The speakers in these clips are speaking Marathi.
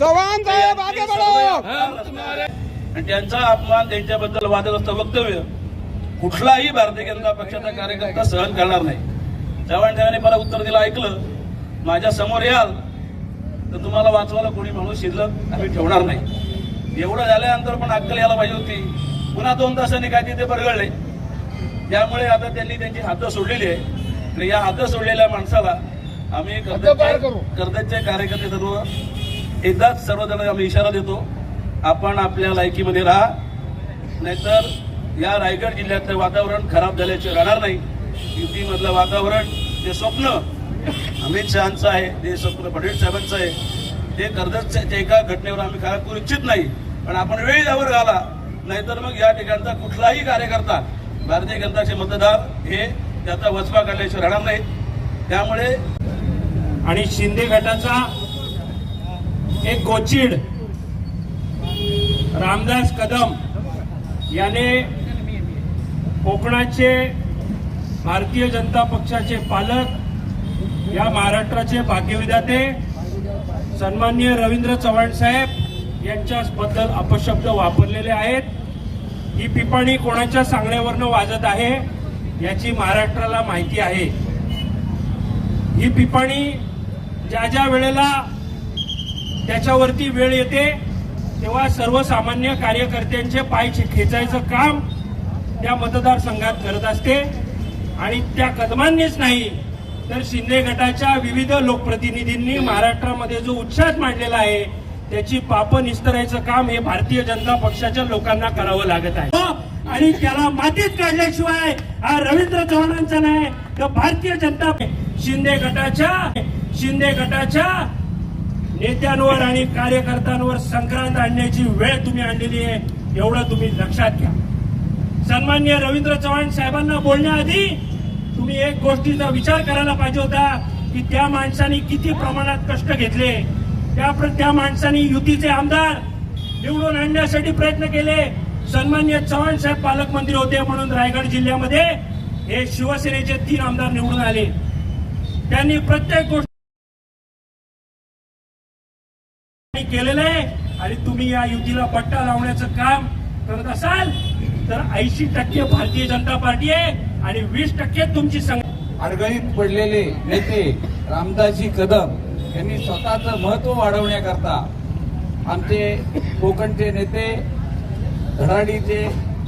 साहेब आगे आणि त्यांचा अपमान त्यांच्याबद्दल वादग्रस्त वक्तव्य. कुठलाही भारतीय जनता पक्षाचा कार्यकर्ता सहन करणार नाही. चव्हाण साहेबांनी मला उत्तर दिलं ऐकलं. माझ्यासमोर याल तर तुम्हाला वाचवायला कोणी माणूस शिल्लक आम्ही ठेवणार नाही. एवढं झाल्यानंतर पण अक्कल यायला पाहिजे होती. पुन्हा दोन तासांनी काय तिथे बरगळले. त्यामुळे आता त्यांनी त्यांची हातं सोडलेली आहे. तर या हातं सोडलेल्या माणसाला आम्ही कर्जतचे कार्यकर्ते सर्व एकदाच सर्वजण आम्ही इशारा देतो आपण आपल्या लायकीमध्ये राहा. नाहीतर या रायगड जिल्ह्यातलं वातावरण खराब झाल्याचे राहणार नाही. युतीमधलं वातावरण ते स्वप्न अमित शहाचं आहे ते स्वप्न फडणवीस साहेबांचं आहे ते कर्जतच्या एका घटनेवर आम्ही खराब करू इच्छित नाही. पण आपण वेळ यावर घाला. नाहीतर मग या ठिकाणचा कुठलाही कार्यकर्ता भारतीय जनताचे मतदार हे त्याचा वचपा काढल्याशिवाय राहणार नाहीत. त्यामुळे आणि शिंदे गटाचा एक गोचिड रामदास कदम याने कोकणाचे भारतीय जनता पक्षाचे पालक या महाराष्ट्राचे भाग्यविधाते सन्माननीय रवींद्र चव्हाण साहेब यांच्याबद्दल अपशब्द वापरलेले आहेत. ही पिपाणी कोणाच्या सांगण्यावरनं वाजत आहे याची महाराष्ट्राला माहिती आहे. ही पिपाणी ज्या ज्या वेळेला त्याच्यावरती वेळ येते तेव्हा सर्वसामान्य कार्यकर्त्यांचे पाय खेचायचं काम त्या मतदारसंघात करत असते. आणि त्या कदमांनीच नाही तर शिंदे गटाच्या विविध लोकप्रतिनिधींनी महाराष्ट्रामध्ये जो उत्साह मांडलेला आहे त्याची पापं निस्तरायचं काम हे भारतीय जनता पक्षाच्या लोकांना करावं लागत आहे. हो, आणि त्याला मातीत काढल्याशिवाय हा रवींद्र चव्हाणांचा नाही तर भारतीय जनता शिंदे गटाच्या शिंदे गटाच्या नेत्यांवर आणि कार्यकर्त्यांवर संक्रांत आणण्याची वेळ तुम्ही आणलेली आहे एवढं तुम्ही लक्षात घ्या. सन्मान्य रवींद्र चव्हाण साहेबांना बोलण्याआधी तुम्ही एक गोष्टीचा विचार करायला पाहिजे होता की त्या माणसाने किती प्रमाणात कष्ट घेतले. त्या त्या माणसाने युतीचे आमदार निवडून आणण्यासाठी प्रयत्न केले. सन्मान्य चव्हाण साहेब पालकमंत्री होते म्हणून रायगड जिल्ह्यामध्ये हे शिवसेनेचे तीन आमदार निवडून आले. त्यांनी प्रत्येक गोष्ट केलेलं आहे आणि तुम्ही या युतीला पट्टा लावण्याचं काम करत असाल तर ऐंशी टक्के भारतीय जनता पार्टी आहे आणि वीस टक्के तुमची संघ अडगळीत पडलेले नेते रामदासजी कदम यांनी स्वतःचं महत्त्व वाढवण्याकरता आमचे कोकणचे नेते धडाडीचे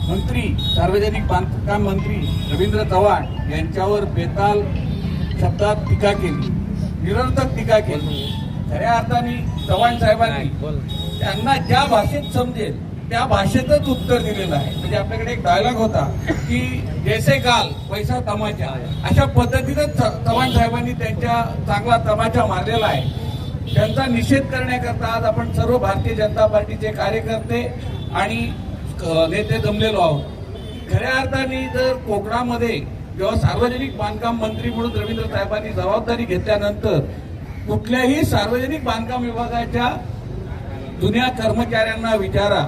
मंत्री सार्वजनिक बांधकाम मंत्री रवींद्र चव्हाण यांच्यावर बेताल शब्दात टीका केली निरर्थक टीका केली. खऱ्या अर्थाने चव्हाण साहेबांनी त्यांना ज्या भाषेत समजेल त्या भाषेतच उत्तर दिलेलं आहे. म्हणजे आपल्याकडे एक डायलॉग होता की जैसे काल पैसा तमाचा. अशा पद्धतीनंच चव्हाण साहेबांनी त्यांच्या चांगला तमाचा मारलेला आहे. त्यांचा निषेध करण्याकरता आज आपण सर्व भारतीय जनता पार्टीचे कार्यकर्ते आणि नेते जमलेलो आहोत. खऱ्या अर्थाने जर कोकणामध्ये जेव्हा सार्वजनिक बांधकाम मंत्री म्हणून रवींद्र साहेबांनी जबाबदारी घेतल्यानंतर कुठल्याही सार्वजनिक बांधकाम विभागाच्या जुन्या कर्मचाऱ्यांना विचारा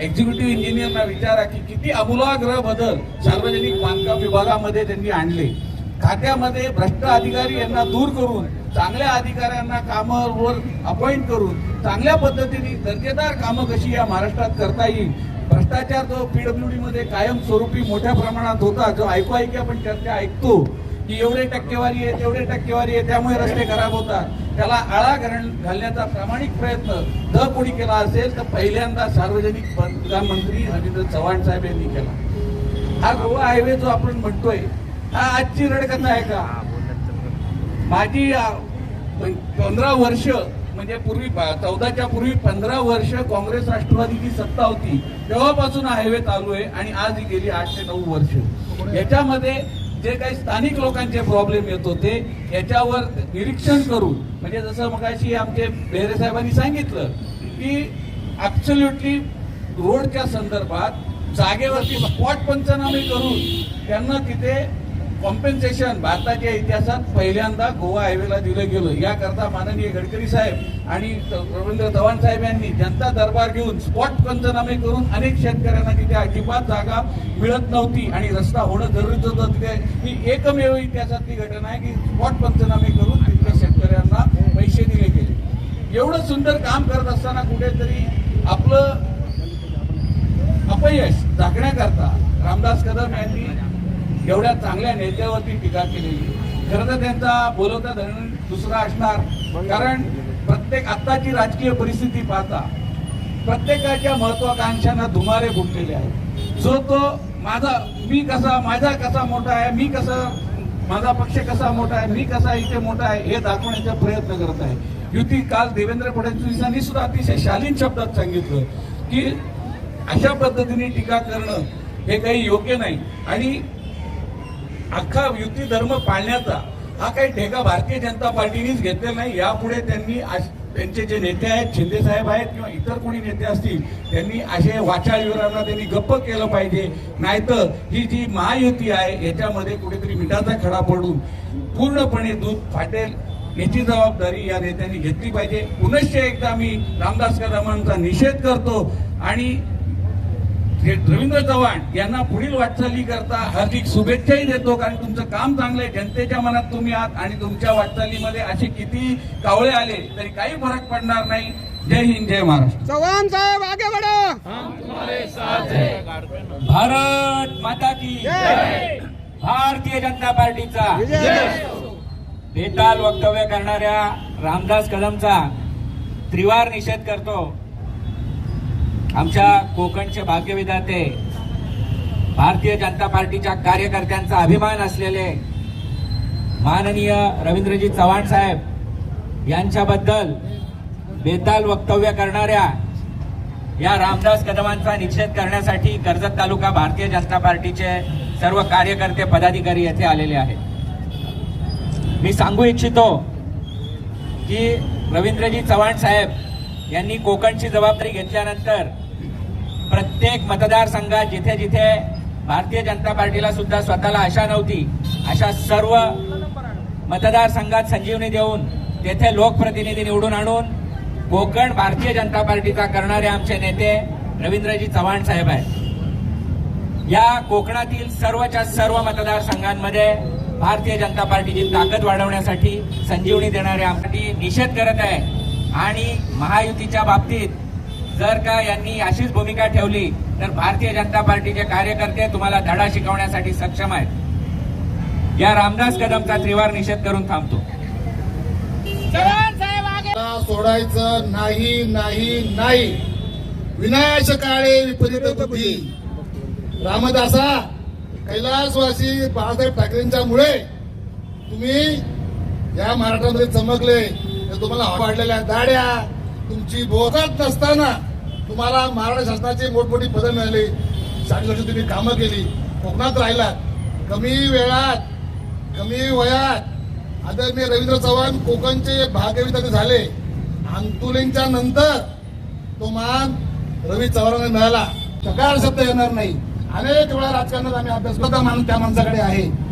एक्झिक्युटिव्ह इंजिनियरना विचारा की किती अमूलाग्र बदल सार्वजनिक बांधकाम विभागामध्ये त्यांनी आणले. खात्यामध्ये भ्रष्ट अधिकारी यांना दूर करून चांगल्या अधिकाऱ्यांना कामावर अपॉइंट करून चांगल्या पद्धतीने दर्जेदार कामं कशी या महाराष्ट्रात करता येईल? भ्रष्टाचार जो पीडब्ल्यूडी मध्ये कायम स्वरूपी मोठ्या प्रमाणात होता जो ऐकू ऐकी आपण चर्चा ऐकतो. की एवढे टक्केवारी आहे तेवढे टक्केवारी आहे त्यामुळे रस्ते खराब होतात. त्याला आळा घालण्याचा प्रामाणिक प्रयत्न जर कोणी केला असेल तर पहिल्यांदा सार्वजनिक बांधकाम मंत्री रवींद्र चव्हाण साहेब यांनी केला. हा गोवा हायवे जो आपण म्हणतोय हा आजची रडकथा आहे का? माझी पंधरा वर्ष म्हणजे पूर्वी चौदाच्या पूर्वी पंधरा वर्ष काँग्रेस राष्ट्रवादीची सत्ता होती तेव्हापासून हायवे चालू आहे आणि आज ही गेली आठ ते नऊ वर्ष. याच्यामध्ये जे काही स्थानिक लोकांचे प्रॉब्लेम येत होते याच्यावर निरीक्षण करून म्हणजे जसं मगाशी आमचे बेहरे साहेबांनी सांगितलं की ऍब्सोल्युटली रोडच्या संदर्भात जागेवरती स्पॉट पंचनामे करून त्यांना तिथे कॉम्पेन्सेशन भारताच्या इतिहासात पहिल्यांदा गोवा हायवेला दिलं गेलं. याकरता माननीय गडकरी साहेब आणि रवींद्र चव्हाण साहेब यांनी जनता दरबार घेऊन स्पॉट पंचनामे करून अनेक शेतकऱ्यांना तिथे अजिबात जागा मिळत नव्हती आणि रस्ता होणं जरुरीच होतं. तिथे ही एकमेव इतिहासातली घटना आहे की स्पॉट पंचनामे करून तिथल्या शेतकऱ्यांना पैसे दिले गेले. एवढं सुंदर काम करत असताना कुठेतरी आपलं अपयश झाकण्याकरता रामदास कदम यांनी एवढ्या चांगल्या नेत्यावरती टीका केलेली. खरं तर त्यांचा बोलवता धरण दुसरा असणार. कारण प्रत्येक आत्ताची राजकीय परिस्थिती पाहता प्रत्येकाच्या महत्वाकांक्षांना धुमारे फुटलेले आहेत. जो तो माझा मी कसा माझा कसा मोठा आहे मी कसा माझा पक्ष कसा मोठा आहे मी कसा इथे मोठा आहे हे दाखवण्याचा प्रयत्न करत आहे. युती काल देवेंद्र फडणवीसांनी सुद्धा अतिशय शालीन शब्दात सांगितलं की अशा पद्धतीने टीका करणं हे काही योग्य नाही. आणि अख्खा युती धर्म पाळण्याचा हा काही ठेका भारतीय जनता पार्टीनेच घेतलेला नाही. यापुढे त्यांनी त्यांचे जे नेते आहेत शिंदे साहेब आहेत किंवा इतर कोणी नेते असतील त्यांनी असे वाचाळवीरांना त्यांनी गप्प केलं पाहिजे. नाहीतर ही जी महायुती आहे याच्यामध्ये कुठेतरी मिठाचा खडा पडून पूर्णपणे दूध फाटेल याची जबाबदारी या नेत्यांनी घेतली पाहिजे. पुनश्च एकदा मी रामदास कदमांचा निषेध करतो आणि रवींद्र चव्हाण यांना पुढील वाटचाली करता हार्दिक शुभेच्छाही देतो कारण तुमचं काम चांगलं आहे. जनतेच्या मनात तुम्ही आहात आणि तुमच्या वाटचालीमध्ये असे किती कावळे आले तरी काही फरक पडणार नाही. जय हिंद जय महाराष्ट्र. चौहान साहेब आगे बढ़ो. भारत माता की भारतीय जनता पार्टीचा. बेताल वक्तव्य करणाऱ्या रामदास कदमचा त्रिवार निषेध करतो. आमच्या कोकणचे भाग्यविधाते भारतीय जनता पार्टीच्या कार्यकर्त्यांचा अभिमान असलेले माननीय रवींद्रजी चव्हाण साहेब यांच्याबद्दल बेताल वक्तव्य करणाऱ्या या रामदास कदमांचा निषेध करण्यासाठी कर्जत तालुका भारतीय जनता पार्टीचे सर्व कार्यकर्ते पदाधिकारी येथे आलेले आहेत. मी सांगू इच्छितो की रवींद्रजी चव्हाण साहेब यांनी कोकणची जबाबदारी घेतल्यानंतर प्रत्येक मतदारसंघात जिथे जिथे भारतीय जनता पार्टीला सुद्धा स्वतःला आशा नव्हती अशा सर्व मतदारसंघात संजीवनी देऊन तेथे लोकप्रतिनिधी निवडून आणून कोकण भारतीय जनता पार्टीचा करणारे आमचे नेते रवींद्रजी चव्हाण साहेब आहेत. या कोकणातील सर्वच्या सर्व मतदारसंघांमध्ये भारतीय जनता पार्टीची ताकद वाढवण्यासाठी संजीवनी देणारे आमसाठी निषेध करत आहे आणि महायुतीच्या बाबतीत जर का यांनी अशीच भूमिका ठेवली तर भारतीय जनता पार्टीचे कार्यकर्ते तुम्हाला धडा शिकवण्यासाठी सक्षम आहेत. या रामदास कदमचा त्रिवार निषेध करून थांबतो. सोडायचं नाही नाही नाही. विनाश काळे विपरीत बुद्धी. रामदासा कैलासवासी बाळासाहेब ठाकरेंच्या मुळे तुम्ही या महाराष्ट्रामध्ये चमकले तर तुम्हाला वाढलेल्या दाड्या. तुमची बोधात नसताना तुम्हाला महाराष्ट्र शासनाची मोठमोठी पदं मिळाली. साठी वर्ष तुम्ही कामं केली. कोकणात राहिलात. कमी वेळात कमी वयात आदरणीय रवींद्र चव्हाण कोकणचे भाग्यविधाते झाले. आंदोलनच्या नंतर तो मान रवी चव्हाणांना मिळाला. सकाळ शब्द येणार नाही. अनेक वेळा राजकारणात आम्ही अभ्यास करता मान त्या माणसाकडे आहे.